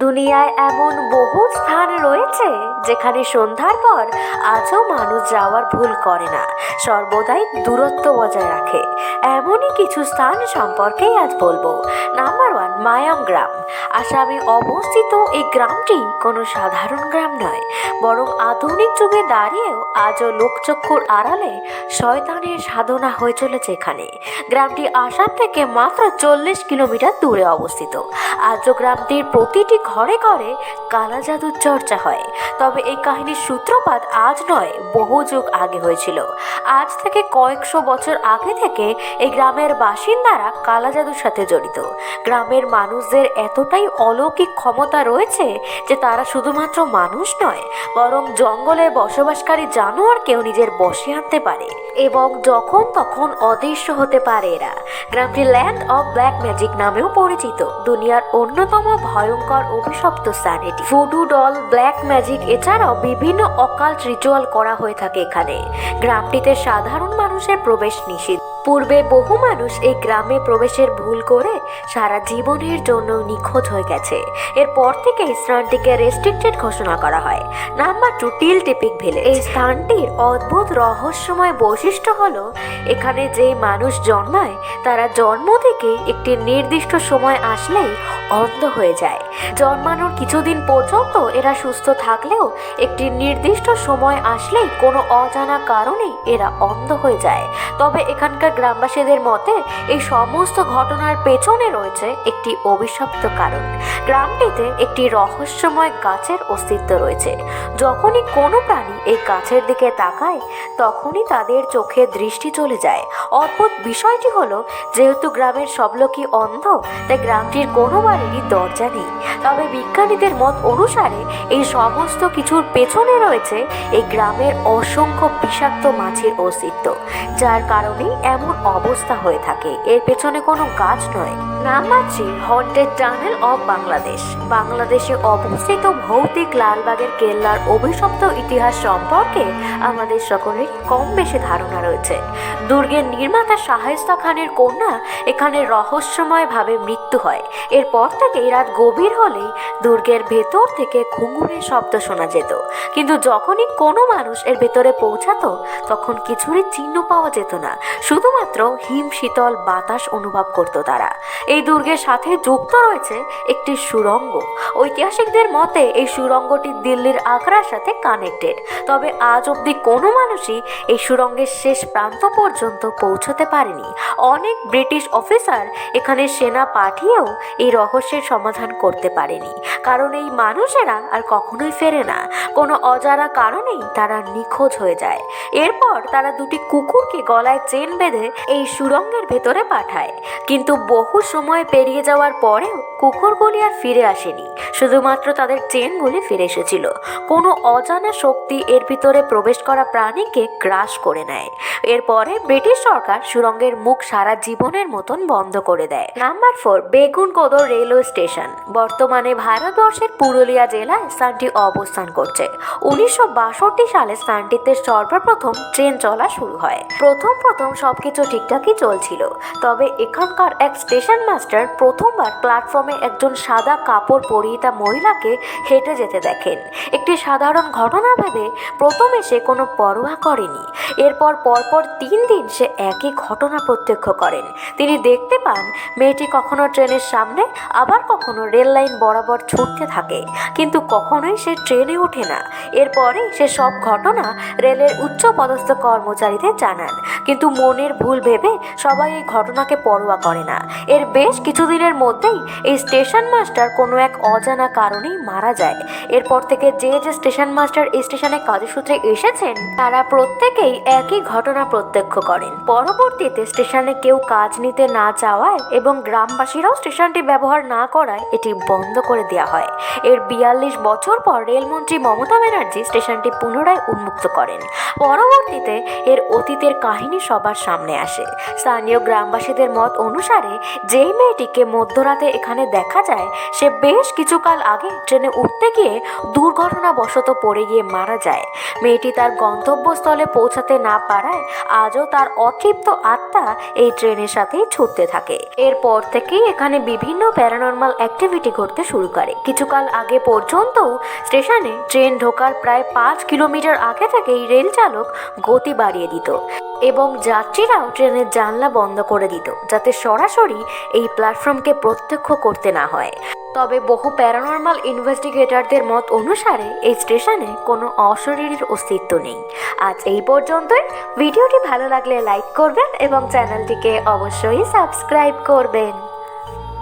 দুনিয়ায় এমন বহু স্থান রয়েছে যেখানে সন্ধ্যার পর আজও মানুষ যাওয়ার ভুল করে না, সর্বদাই দূরত্ব বজায় রাখে। এমনই কিছু স্থান সম্পর্কেই আজ বলব। নাম্বার ওয়ান মায়াং গ্রাম। আসামে অবস্থিত এই গ্রামটি কোনো সাধারণ গ্রাম নয়, বরং আধুনিক যুগে দাঁড়িয়েও আজও লোকচক্ষুর আড়ালে শয়তানের সাধনা হয়ে চলেছে এখানে। গ্রামটি আসাম থেকে মাত্র চল্লিশ কিলোমিটার দূরে অবস্থিত। আজও গ্রামটির প্রতিটি ঘরে ঘরে কালা জাদুর চর্চা হয়, তবে এই কাহিনীর সূত্রপাত আজ নয়, বহু যুগ আগে হয়েছিল। আজ থেকে কয়েকশো বছর আগে থেকে এই গ্রামের বাসিন্দারা কালা জাদুর সাথে জড়িত। গ্রামের মানুষদের এতটাই অলৌকিক ক্ষমতা রয়েছে যে তারা শুধুমাত্র মানুষ নয়, বরং জঙ্গলে বসবাসকারী জানোয়ারকেও নিজের বসে আনতে পারে। এবং যখন তখন অদৃশ্য হতে পারে এরা। গ্রামটি ল্যান্ড অফ ব্ল্যাক ম্যাজিক নামেও পরিচিত, দুনিয়ার অন্যতম ভয়ঙ্কর অভিশপ্ত স্থান এটি ফুডু ডল ব্ল্যাক ম্যাজিক এছাড়াও বিভিন্ন অকাল্ট রিচুয়াল করা হয়ে থাকে এখানে। গ্রামটিতে সাধারণ মানুষের প্রবেশ নিষিদ্ধ। পূর্বে বহু মানুষ এই গ্রামে প্রবেশের ভুল করে সারা জীবনের জন্য নিখোঁজ হয়ে গেছে। এরপর থেকে স্থানটিকে রেস্ট্রিক্টেড ঘোষণা করা হয়। নাম্বার টু টিল টিপিক ভিলেজ এই স্থানটির অদ্ভুত রহস্যময় বৈশিষ্ট্য হলো, এখানে যে মানুষ জন্মায়, তারা জন্ম থেকে একটি নির্দিষ্ট সময় আসলেই অন্ধ হয়ে যায়। জন্মানোর কিছুদিন পর্যন্ত এরা সুস্থ থাকলেও একটি নির্দিষ্ট সময় আসলেই কোনো অজানা কারণে এরা অন্ধ হয়ে যায়। তবে এখানকার গ্রামবাসীদের মতে, এই সমস্ত ঘটনার পেছনে রয়েছে একটি অভিশপ্ত কারণ। গ্রামটিতে একটি রহস্যময় গাছের অস্তিত্ব রয়েছে। যখনই কোনো প্রাণী এই গাছের দিকে তাকায়, তখনই তাদের চোখে দৃষ্টি চলে যায়। অদ্ভুত বিষয়টি হলো, যেহেতু গ্রামের সব লোকই অন্ধ, তাই গ্রামটির কোনো বাড়িরই দরজা নেই। তবে বিজ্ঞানীদের মত অনুসারে, এই সমস্ত কিছুর পেছনে রয়েছে এই গ্রামের অসংখ্য বিষাক্ত মাছের অস্তিত্ব, যার কারণেই এমন অবস্থা হয়ে থাকে। এর পেছনে কোনো গাছ নয়। Number three haunted tunnel of Bangladesh. বাংলাদেশে অবস্থিত ভৌতিক লালবাগের কেল্লার অভিশপ্ত ইতিহাস সম্পর্কে আমাদের সকলের কম বেশি ধারণা রয়েছে। দুর্গের নির্মাতা শাহেস্তা খানের কন্যা এখানে রহস্যময়ভাবে মৃত্যু হয়। এরপর থেকে রাত গভীর হলেই দুর্গের ভেতর থেকে ঘুঙুরের শব্দ শোনা যেত। কিন্তু যখনই কোনো মানুষ এর ভেতরে পৌঁছাতো, তখন কিছুরই চিহ্ন পাওয়া যেত না। শুধুমাত্র হিম শীতল বাতাস অনুভব করত তারা। এই দুর্গের সাথে যুক্ত রয়েছে একটি সুড়ঙ্গ ঐতিহাসিকদের মতে এই সুড়ঙ্গটি দিল্লির আগ্রার সাথে কানেক্টেড তবে আজ অবধি কোনো মানুষই এই সুড়ঙ্গের শেষ প্রান্ত পর্যন্ত পৌঁছতে পারেনি। অনেক ব্রিটিশ অফিসার এখানে সেনা পাঠিয়েও এই রহস্যের সমাধান করতে পারেনি। কারণ এই মানুষেরা আর কখনোই ফেরে না। কোনো অজানা কারণেই তারা নিখোঁজ হয়ে যায়। এরপর তারা দুটি কুকুরকে গলায় চেন বেঁধে এই সুড়ঙ্গের ভেতরে পাঠায়। কিন্তু বহু সময় পেরিয়ে যাওয়ার পরেও কুকুরগুলি আর ফিরে আসেনি। শুধুমাত্র তাদের চেনগুলি ফিরে এসেছিল। কোনো অজানা শক্তি এর ভিতরে প্রবেশ করা প্রাণীকে গ্রাস করে নেয়। এরপরে ব্রিটিশ সরকার সুড়ঙ্গের মুখ সারা জীবনের মতন বন্ধ করে দেয়। Number four Begunkodar railway station. বর্তমানে ভারতবর্ষের পুরুলিয়া জেলায় স্থানটি অবস্থান করছে। উনিশশো বাষট্টি সালে স্থানটিতে সর্বপ্রথম ট্রেন চলা শুরু হয়। প্রথম প্রথম সবকিছু ঠিকঠাকই চলছিল। তবে এখানকার এক স্টেশন মাস্টার প্রথমবার প্ল্যাটফর্মে একজন সাদা কাপড় পরিহিতা মহিলাকে হেঁটে যেতে দেখেন। একটি সাধারণ ঘটনা ভেবে প্রথমে সে কোনো পরোয়া করেনি। এরপর পরপর তিন দিন সে একই ঘটনা প্রত্যক্ষ করেন। তিনি দেখতে পান, মেয়েটি কখনো ট্রেনের সামনে, আবার কখনো রেল লাইন বরাবর ছুটতে থাকে। কিন্তু কখনোই সে ট্রেনে ওঠে না। এরপরে সে সব ঘটনা রেলের উচ্চ পদস্থ কর্মচারীদের জানান। কিন্তু মনের ভুল ভেবে সবাই এই ঘটনাকে পরোয়া করে না। এর বেশ কিছুদিনের মধ্যেই এই স্টেশন মাস্টার কোনো এক অজানা কারণেই মারা যায়। এরপর থেকে যে যে স্টেশন মাস্টার এই স্টেশনে কাজের সূত্রে এসেছেন, তারা প্রত্যেকেই একই ঘটনা প্রত্যক্ষ করেন। পরবর্তীতে স্টেশনে কেউ কাজ নিতে না চাওয়ায় এবং গ্রামবাসীরাও স্টেশনটি ব্যবহার না করায় এটি বন্ধ করে দেওয়া হয়। এর বিয়াল্লিশ বছর পর রেলমন্ত্রী মমতা ব্যানার্জি স্টেশনটি পুনরায় উন্মুক্ত করেন। পরবর্তীতে এর অতীতের কাহিনী সবার সামনে আসে। স্থানীয় গ্রামবাসীদের মত অনুসারে, যেই মেয়েটিকে মধ্যরাতে এখানে দেখা যায়, সে বেশ কিছুকাল আগে ট্রেনে উঠতে গিয়ে দুর্ঘটনাবশত পড়ে গিয়ে মারা যায়। মেয়েটি তার গন্তব্যস্থলে পৌঁছাতে না পারায় আজও তার অতৃপ্ত আত্মা এই ট্রেনের সাথেই ছুটতে থাকে। এরপর থেকেই এখানে বিভিন্ন প্যারানর্মাল অ্যাক্টিভিটি ঘটতে শুরু করে। কিছুকাল আগে পর্যন্ত স্টেশনে ট্রেন ঢোকার প্রায় পাঁচ কিলোমিটার আগে থেকেই রেল চালক গতি বাড়িয়ে দিত এবং যাত্রীরাও ট্রেনের জানলা বন্ধ করে দিত, যাতে সরাসরি এই প্ল্যাটফর্মকে প্রত্যক্ষ করতে না হয়। তবে বহু প্যারানর্মাল ইনভেস্টিগেটরদের মত অনুসারে এই স্টেশনে কোনো অশরীরের অস্তিত্ব নেই। আজ এই পর্যন্তই। ভিডিওটি ভালো লাগলে লাইক করবেন এবং চ্যানেলটিকে অবশ্যই সাবস্ক্রাইব করবেন।